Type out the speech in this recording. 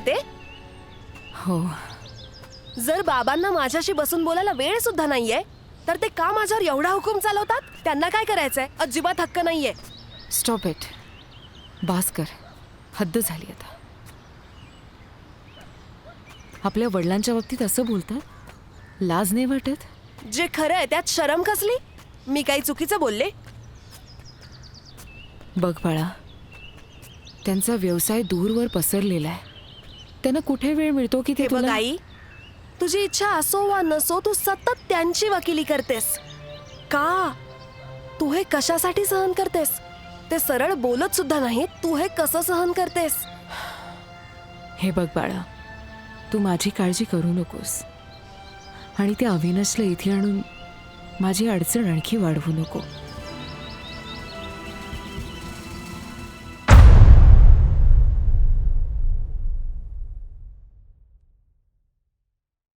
झाले ते? हो. जर बाबांना माझ्याशी बसून बोलायला वेळ सुद्धा नाहीये तर ते का माझ्यावर एवढा हुकूम चालवतात? त्यांना काय करायचंय? अजिबात हक्क नाहीये. स्टॉप इट बास कर हद्द झाली आता. आपल्या वडिलांच्या बाबतीत असं बोलतात? लाज नाही वाटत? जे खरं आहे त्यात शरम कसली? मी काही चुकीचं बोलले? बघ बाळा त्यांचा व्यवसाय दूरवर पसरलेला आहे. त्यांना कुठे वेळ मिळतो की ते बघ तुला आई तुझी इच्छा असो वा नसो तू सतत त्यांची वकिली करतेस. का? तू हे कशासाठी सहन करतेस? ते सरळ बोलत सुद्धा नाही तू हे कसं सहन करतेस? हे बघ बाळा तू माझी काळजी करू नकोस. आणि त्या अविनाशला इथे आणून माझी अडचण आणखी वाढवू नको.